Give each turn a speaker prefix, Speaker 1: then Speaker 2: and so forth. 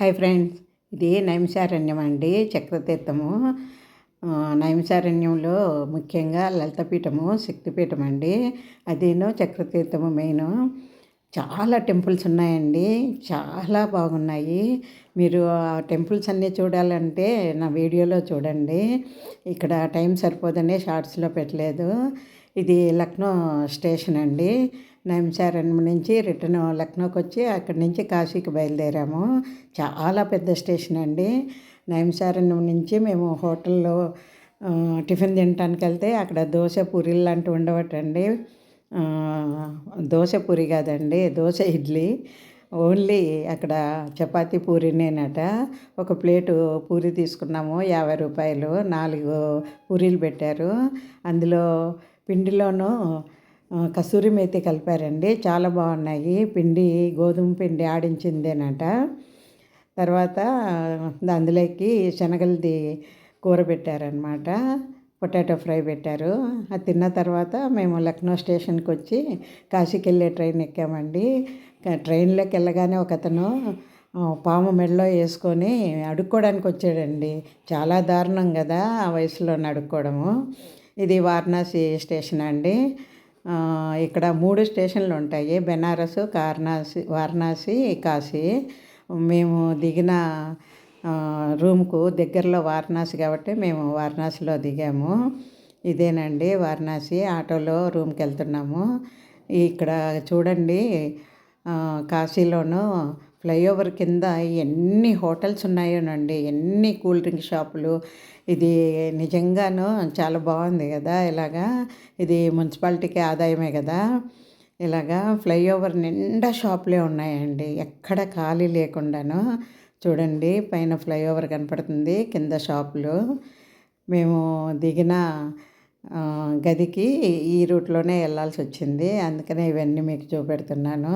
Speaker 1: Hi friends ఇది నైమిషారణ్యం అండి చక్రతీర్థము. ఆ, నైమిషారణ్యంలో ముఖ్యంగా లలితపీఠము శక్తిపీఠం అండి. అదేనో చక్రతీర్థము మెయిన్. చాలా టెంపుల్స్ ఉన్నాయండి చాలా బాగున్నాయి. మీరు ఆ టెంపుల్స్ అన్నీ చూడాలంటే నా వీడియోలో చూడండి. ఇక్కడ టైం సరిపోదని షార్ట్స్లో పెట్టలేదు. ఇది లక్నో స్టేషన్ అండి. నైమిషారణ్యం నుంచి రిటర్న్ లక్నోకి వచ్చి అక్కడి నుంచి కాశీకి బయలుదేరాము. చాలా పెద్ద స్టేషన్ అండి. నైమిషారణ్యం నుంచి మేము హోటల్లో టిఫిన్ తినడానికి వెళ్తే అక్కడ దోశ పూరీలు లాంటివి ఉండవటండి. దోశ పూరి కాదండి దోశ ఇడ్లీ. ఓన్లీ అక్కడ చపాతీ పూరినేనట. ఒక ప్లేటు పూరి తీసుకున్నాము యాభై రూపాయలు నాలుగు పూరీలు పెట్టారు. అందులో పిండిలోనూ కసూరి మేతి కలిపారండి. చాలా బాగున్నాయి. పిండి గోధుమ పిండి ఆడించిందేనట. తర్వాత అందులోకి శనగలది కూర పెట్టారనమాట పొటాటో ఫ్రై పెట్టారు. అది తిన్న తర్వాత మేము లక్నో స్టేషన్కి వచ్చి కాశీకి వెళ్ళే ట్రైన్ ఎక్కామండి. ట్రైన్లోకి వెళ్ళగానే ఒక అతను పాము మెడలో వేసుకొని అడుక్కోవడానికి వచ్చాడండి. చాలా దారుణం కదా ఆ వయసులో అడుక్కోవడము. ఇది వారణాసి స్టేషన్ అండి. ఇక్కడ మూడు స్టేషన్లు ఉంటాయి. బెనారస్ వారణాసి వారణాసి కాశీ. మేము దిగిన రూమ్కు దగ్గరలో వారణాసి కాబట్టి మేము వారణాసిలో దిగాము. ఇదేనండి వారణాసి ఆటోలో రూమ్కి వెళ్తున్నాము ఇక్కడ చూడండి కాశీలోనూ కాశీలోను ఫ్లైఓవర్ కింద ఎన్ని హోటల్స్ ఉన్నాయోనండి ఎన్ని కూల్ డ్రింక్ షాపులు. ఇది నిజంగాను చాలా బాగుంది కదా ఇలాగా ఇది మున్సిపాలిటీకి ఆదాయమే కదా. ఇలాగా ఫ్లైఓవర్ నిండా షాపులే ఉన్నాయండి ఎక్కడ ఖాళీ లేకుండాను. చూడండి పైన ఫ్లైఓవర్ కనపడుతుంది కింద షాపులు. మేము దిగిన గదికి ఈ రూట్లోనే వెళ్ళాల్సి వచ్చింది అందుకనే ఇవన్నీ మీకు చూపెడుతున్నాను.